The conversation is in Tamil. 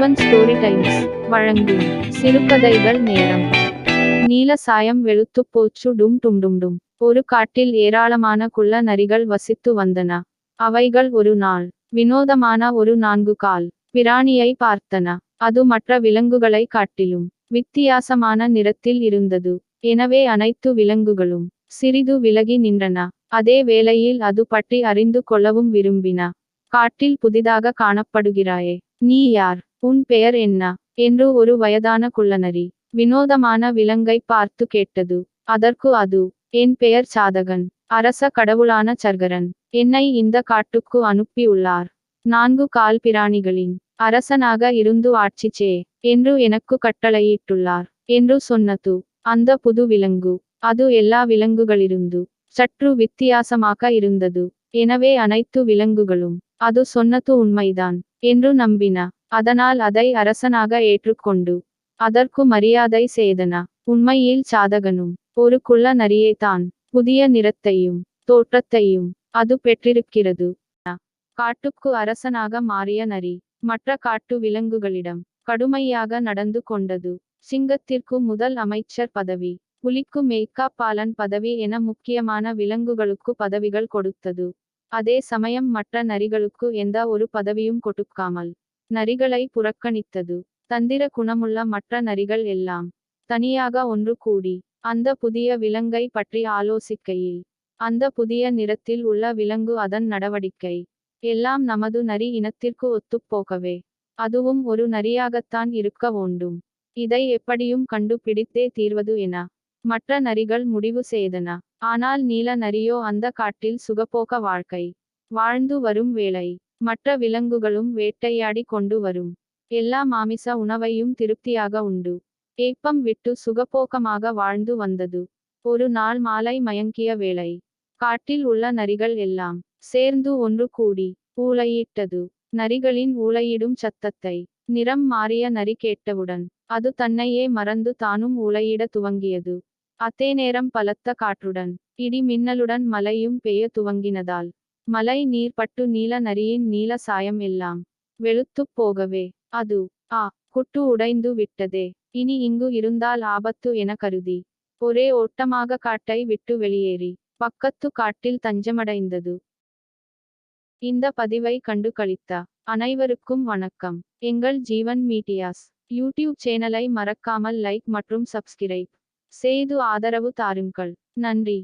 ஜீவன் ஸ்டோரி டைம்ஸ் வழங்கும். சிறுகதைகள் நேரம். நீல சாயம் வெளுத்துப் போச்சு டும் டும் டும் டும். ஒரு காட்டில் ஏராளமான குள்ள நரிகள் வசித்து வந்தன. அவைகள் ஒரு நாள். வினோதமான ஒரு நான்கு கால். பிராணியை பார்த்தன. அது மற்ற விலங்குகளை காட்டிலும் வித்தியாசமான நிறத்தில் இருந்தது. எனவே அனைத்து விலங்குகளும் சிறிது விலகி நின்றன. அதே வேளையில் அது பற்றி அறிந்து கொள்ளவும் விரும்பின. காட்டில் புதிதாக காணப்படுகிறாயே. நீ யார்? உன் பெயர் என்ன? என்று ஒரு வயதான குள்ளநரி வினோதமான விலங்கை பார்த்து கேட்டது. அதற்கு அது என் பெயர் சாதகன் அரச கடவுளான சர்கரன் என்னை இந்த காட்டுக்கு அனுப்பியுள்ளார். நான்கு கால் பிராணிகளின் அரசனாக இருந்து ஆட்சிச்சே என்று எனக்கு கட்டளையிட்டுள்ளார் என்று சொன்னது. அந்த புது விலங்கு அது எல்லா விலங்குகளிருந்து சற்று வித்தியாசமாக இருந்தது. எனவே அனைத்து விலங்குகளும் அது சொன்னது உண்மைதான் என்று நம்பின. அதனால் அதை அரசனாக ஏற்றுக்கொண்டு அதற்கு மரியாதை செய்தன. உண்மையில் சாதகனும் ஒரு குள்ள நரியே புதிய நிறத்தையும் தோற்றத்தையும் அது பெற்றிருக்கிறது. காட்டுக்கு அரசனாக மாறிய நரி மற்ற காட்டு விலங்குகளிடம் கடுமையாக நடந்து கொண்டது. சிங்கத்திற்கு முதல் அமைச்சர் பதவி புலிக்கு மேய்க்காப்பாளன் பதவி என முக்கியமான விலங்குகளுக்கு பதவிகள் கொடுத்தது. அதே சமயம் மற்ற நரிகளுக்கு எந்த ஒரு பதவியும் கொடுக்காமல் நரிகளை புறக்கணித்தது. தந்திர குணமுள்ள மற்ற நரிகள் எல்லாம் தனியாக ஒன்று கூடி அந்த புதிய விலங்கை பற்றி ஆலோசிக்கையில் அந்த புதிய நிறத்தில் உள்ள விலங்கு அதன் நடவடிக்கை எல்லாம் நமது நரி இனத்திற்கு ஒத்துப்போகவே அதுவும் ஒரு நரியாகத்தான் இருக்க வேண்டும். இதை எப்படியும் கண்டுபிடித்தே தீர்வது என மற்ற நரிகள் முடிவு செய்தன. ஆனால் நீல நரியோ அந்த காட்டில் சுகபோக வாழ்க்கை வாழ்ந்து வரும் வேளை மற்ற விலங்குகளும் வேட்டையாடி கொண்டு வரும். எல்லா மாமிச உணவையும் திருப்தியாக உண்டு. ஏப்பம் விட்டு சுகபோக்கமாக வாழ்ந்து வந்தது. ஒரு நாள் மாலை மயங்கிய வேளை. காட்டில் உள்ள நரிகள் எல்லாம் சேர்ந்து ஒன்று கூடி ஊளையிட்டது. நரிகளின் ஊளையிடும் சத்தத்தை நிறம் மாறிய நரி கேட்டவுடன் அது தன்னையே மறந்து தானும் ஊளையிட துவங்கியது. அதே நேரம் பலத்த காற்றுடன் இடி மின்னலுடன் மழையும் பெய்ய துவங்கினதால் மலை நீர் பட்டு நீல நரியின் நீல சாயம் எல்லாம் வெளுத்துப் போகவே. அது ஆ குட்டு உடைந்து விட்டதே. இனி இங்கு இருந்தால் ஆபத்து என கருதி. ஒரே ஓட்டமாக காட்டை விட்டு வெளியேறி பக்கத்து காட்டில் தஞ்சமடைந்தது. இந்த பதிவை கண்டு கழித்த அனைவருக்கும் வணக்கம். எங்கள் ஜீவன் மீடியாஸ் யூடியூப் சேனலை மறக்காமல் லைக் மற்றும் சப்ஸ்கிரைப் செய்து ஆதரவு தாருங்கள். நன்றி.